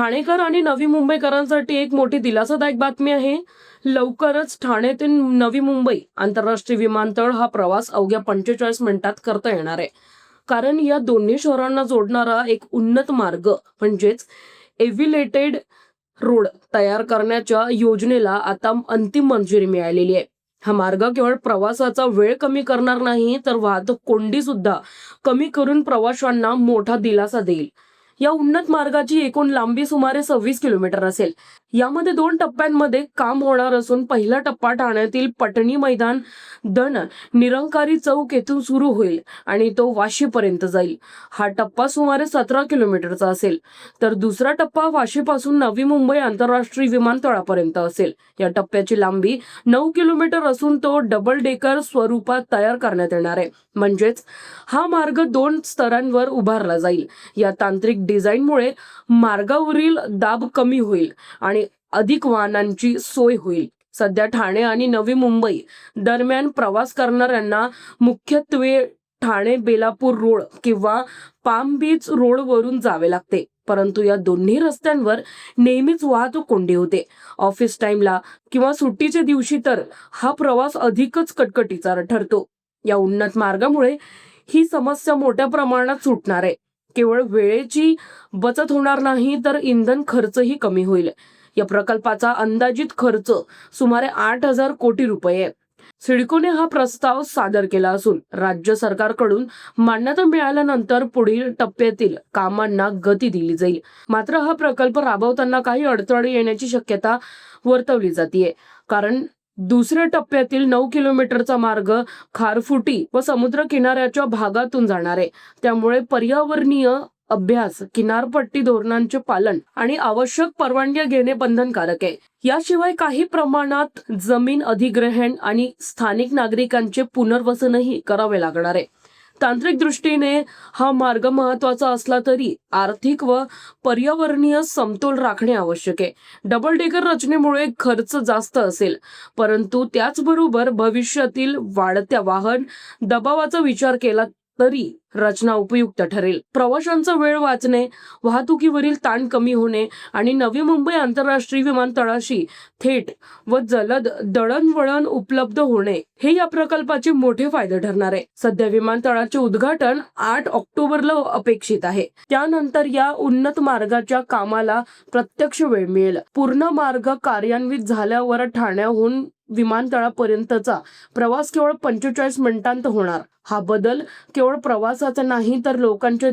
ठाणेकर आणि नवी मुंबईकरांसाठी एक मोठी दिलासादायक बातमी आहे. लवकरच ठाणे ते नवी मुंबई आंतरराष्ट्रीय विमानतळ हा प्रवास अवघ्या पंचेचाळीस मिनिटात करता येणार आहे. कारण या दोन्ही शहरांना जोडणारा एक उन्नत मार्ग म्हणजेच एव्हिलेटेड रोड तयार करण्याच्या योजनेला आता अंतिम मंजुरी मिळालेली आहे. हा मार्ग केवळ प्रवासाचा वेळ कमी करणार नाही तर वाहतूक कोंडी सुद्धा कमी करून प्रवाशांना मोठा दिलासा देईल. या उन्नत मार्गाची एकूण लांबी सुमारे सव्वीस किलोमीटर असेल. यामध्ये दोन टप्प्यांमध्ये काम होणार असून पहिला टप्पा ठाण्यातील पटणी मैदान दण निरंकारी चौक येथून सुरू होईल आणि तो वाशीपर्यंत जाईल. हा टप्पा सुमारे सतरा किलोमीटरचा असेल. तर दुसरा टप्पा वाशीपासून नवी मुंबई आंतरराष्ट्रीय विमानतळापर्यंत असेल. या टप्प्याची लांबी नऊ किलोमीटर असून तो डबल डेकर स्वरूपात तयार करण्यात येणार आहे. म्हणजेच हा मार्ग दोन स्तरांवर उभारला जाईल. या तांत्रिक डिझाईनमुळे मार्गावरील दाब कमी होईल आणि अधिक वाहनांची सोय होईल. सध्या ठाणे आणि नवी मुंबई दरम्यान प्रवास करणाऱ्यांना मुख्यत्वे ठाणे बेलापूर रोड किंवा पाम बीच रोडवरून जावे लागते. परंतु या दोन्ही रस्त्यांवर नेहमीच वाहतूक कोंडी होते. ऑफिस टाइमला किंवा सुट्टीच्या दिवशी तर हा प्रवास अधिकच कटकटीचा ठरतो. या उन्नत मार्गामुळे ही समस्या मोठ्या प्रमाणात सुटणार आहे. केवळ वेळेची बचत होणार नाही तर इंधन खर्चही कमी होईल. या प्रकल्पाचा अंदाजित खर्च सुमारे आठ हजार कोटी रुपये. आहे सिडकोने हा प्रस्ताव सादर केला असून राज्य सरकारकडून मान्यता मिळाल्यानंतर पुढील टप्प्यातील कामांना गती दिली जाईल. मात्र हा प्रकल्प राबवताना काही अडथळे येण्याची शक्यता वर्तवली जाते कारण दुसऱ्या टप्प्यातील नऊ किलोमीटरचा मार्ग खारफुटी व समुद्र किनाऱ्याच्या भागातून जाणार. आहे त्यामुळे पर्यावरणीय अभ्यास किनारपट्टी धोरणांचे पालन आणि आवश्यक परवानग्या घेणे बंधनकारक आहे. याशिवाय काही प्रमाणात जमीन अधिग्रहण आणि स्थानिक नागरिकांचे पुनर्वसनही करावे लागणार आहे. तांत्रिक दृष्टीने हा मार्ग महत्त्वाचा असला तरी आर्थिक व पर्यावरणीय समतोल राखणे आवश्यक आहे. डबल डेकर रचनेमुळे खर्च जास्त असेल परंतु त्याचबरोबर भविष्यातील वाढत्या वाहन दबावाचा विचार केला तरी रचना उपयुक्त ठरेल. प्रवाशांचा वेळ वाचणे वाहतुकीवरील ताण कमी होणे आणि नवी मुंबई आंतरराष्ट्रीय विमानतळाशी थेट व जलद दळणवळण उपलब्ध होणे हे या प्रकल्पाचे मोठे फायदे ठरणार आहे. सध्या विमानतळाचे उद्घाटन आठ ऑक्टोबरला अपेक्षित आहे. त्यानंतर या उन्नत मार्गाच्या कामाला प्रत्यक्ष वेळ मिळेल. पूर्ण मार्ग कार्यान्वित झाल्यावर ठाण्याहून विमानतळापर्यंतचा प्रवास केवळ पंचेचाळीस मिनिटांत होणार. हा बदल केवळ प्रवास प्रवासाचा नाही तर लोकांचे